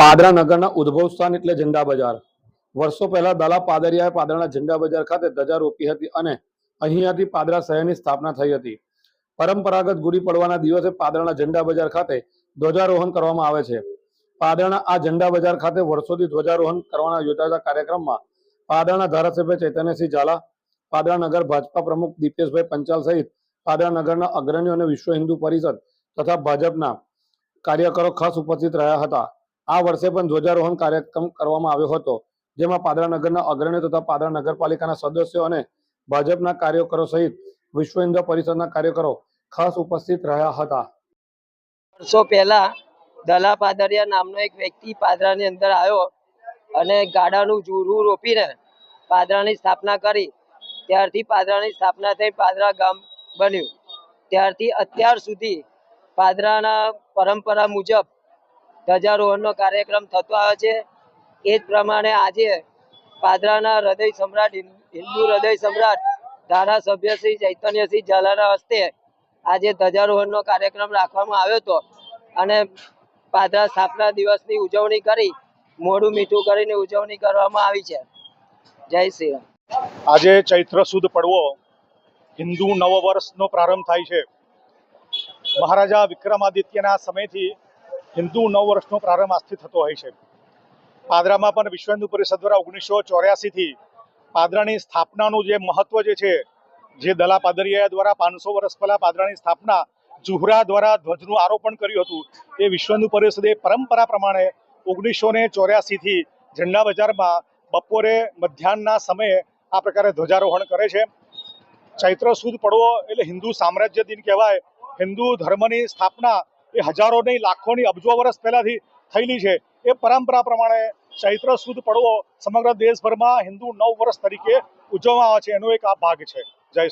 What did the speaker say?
પાદરા નગરના ઉદ્ભવ સ્થાન એટલે ઝંડા બજાર. વર્ષો પહેલા દલા પાદરિયાએ પાદરાના ઝંડા બજાર ખાતે ધજા રોપી હતી અને અહીંયાથી પાદરા શહેરની સ્થાપના થઈ હતી. પરંપરાગત ગુડી પડવાના દિવસે પાદરાના ઝંડા બજાર ખાતે ધ્વજારોહણ કરવામાં આવે છે. પાદરાના આ ઝંડા બજાર ખાતે વર્ષોથી ધ્વજારોહણ કરવાના યોજાતા કાર્યક્રમમાં પાદરાના ધારાસભ્ય ચૈતન્યસિંહ ઝાલા, પાદરા નગર ભાજપા પ્રમુખ દીપેશભાઈ પંચાલ સહિત પાદરા નગરના અગ્રણીઓ અને વિશ્વ હિન્દુ પરિષદ તથા ભાજપના કાર્યકરો ખાસ ઉપસ્થિત રહ્યા હતા. આ વર્ષે પણ ધ્વજારોહણ કાર્યક્રમ કરવામાં આવ્યો હતો, જેમાં પાદરા નગરના અગ્રણીઓ તથા પાદરા નગરપાલિકાના સદસ્યો અને ભાજપના કાર્યકરો સહિત વિશ્વ હિન્દુ પરિષદના કાર્યકરો ખાસ ઉપસ્થિત રહ્યા હતા. વર્ષો પહેલા દલા પાદરિયા નામનો એક વ્યક્તિ પાદરાની અંદર આવ્યો અને ગાડાનું જૂરું રોપીને પાદરાની સ્થાપના કરી. ત્યારથી પાદરાની સ્થાપના થઈ, પાદરા ગામ બન્યું. ત્યારથી અત્યાર સુધી પાદરાના પરંપરા મુજબ ધ્વજારોહણનો કાર્યક્રમ થતો આવે છે. એ જ પ્રમાણે આજે પાદરાના હૃદય સમ્રાટ હિન્દુ હૃદય સમ્રાટ ધારાસભ્ય શ્રી ચૈતન્યસિંહ ઝાલાના હસ્તે આજે ધ્વજારોહણનો કાર્યક્રમ રાખવામાં આવ્યો હતો. અને પાદરા સ્થાપના દિવસની ઉજવણી કરી, મોડું મીઠું કરીને ઉજવણી કરવામાં આવી છે. જય શ્રી રામ. આજે ચૈત્ર સુદ પડવો હિન્દુ નવ વર્ષનો પ્રારંભ થાય છે. મહારાજા વિક્રમાદિત્યના સમયથી હિન્દુ નવ વર્ષનો પ્રારંભ આજથી થતો હોય છે. પાદરામાં પણ વિશ્વ હિન્દુ પરિષદ દ્વારા ઓગણીસો ચોર્યાસીથી પાદરાની સ્થાપનાનું જે મહત્વ જે છે, જે દલા પાદરિયા દ્વારા પાંચસો વર્ષ પહેલા પાદરાની સ્થાપના જુહરા દ્વારા ધ્વજનું આરોપણ કર્યું હતું, એ વિશ્વ હિન્દુ પરિષદે પરંપરા પ્રમાણે ઓગણીસો ને ચોર્યાસીથી ઝંડા બજારમાં બપોરે મધ્યાહનના સમયે આ પ્રકારે ધ્વજારોહણ કરે છે. ચૈત્ર સુદ પડવો એટલે હિન્દુ સામ્રાજ્ય દિન કહેવાય. હિન્દુ ધર્મની સ્થાપના એ હજારો નહીં, લાખોની અબજો વર્ષ પહેલાંથી થયેલી છે. એ પરંપરા પ્રમાણે ચૈત્ર સુદ પડવો સમગ્ર દેશભરમાં હિન્દુ નવ વર્ષ તરીકે ઉજવવામાં આવે છે. એનો એક આ ભાગ છે. જય શ્રી